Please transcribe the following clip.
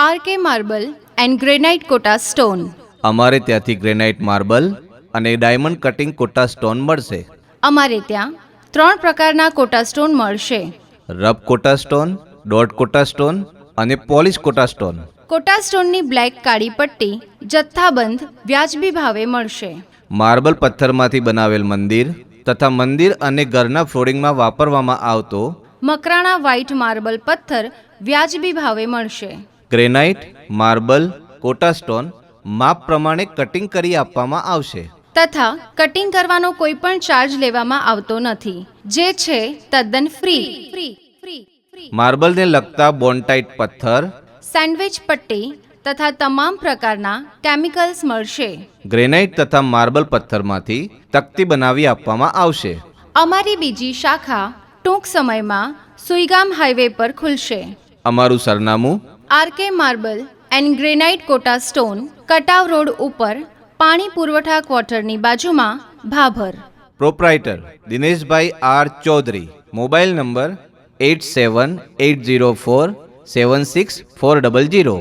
R K marble and granite Kota stone. અમારે ત્યાંથી granite marble અને ડાયમંડ કટિંગ કોટા સ્ટોન મળશે. અમારે ત્યાં ત્રણ પ્રકારના કોટા સ્ટોન મળશે. Rub Kota stone dot Kota stone અને પોલિશ કોટા સ્ટોન. કોટા સ્ટોનની બ્લેક કાળી પટ્ટી જથ્થાબંધ વ્યાજબી ભાવે મળશે. માર્બલ પથ્થરમાંથી બનાવેલ મંદિર તથા મંદિર અને ઘરના ફ્લોરિંગમાં વાપરવામાં આવતો મકરાણા વ્હાઇટ માર્બલ પથ્થર વ્યાજબી ભાવે મળશે. ગ્રેનાઇટ માર્બલ કોટા સ્ટોન માપ પ્રમાણે કટિંગ કરી આપવામાં આવશે. તથા કટિંગ કરવાનો કોઈ પણ ચાર્જ લેવામાં આવતો નથી જે છે તદ્દન ફ્રી. માર્બલને લગતા બોન્ટાઇટ પથ્થર સેન્ડવિચ પટ્ટી તથા તમામ પ્રકારના કેમિકલ્સ મળશે. ગ્રેનાઇટ તથા માર્બલ પથ્થરમાંથી તકતી બનાવી આપવામાં આવશે. અમારી બીજી શાખા ટૂંક સમયમાં સુઈગામ હાઈવે પર ખુલશે. અમારું સરનામું R K marble and granite Kota stone કટાવ road ઉપર પાણી પુરવઠા ક્વાર્ટરની બાજુમાં Bhabhar. Proprietor Dineshbhai R Chaudhary. Mobile number eight seven eight zero four seven six four double zero.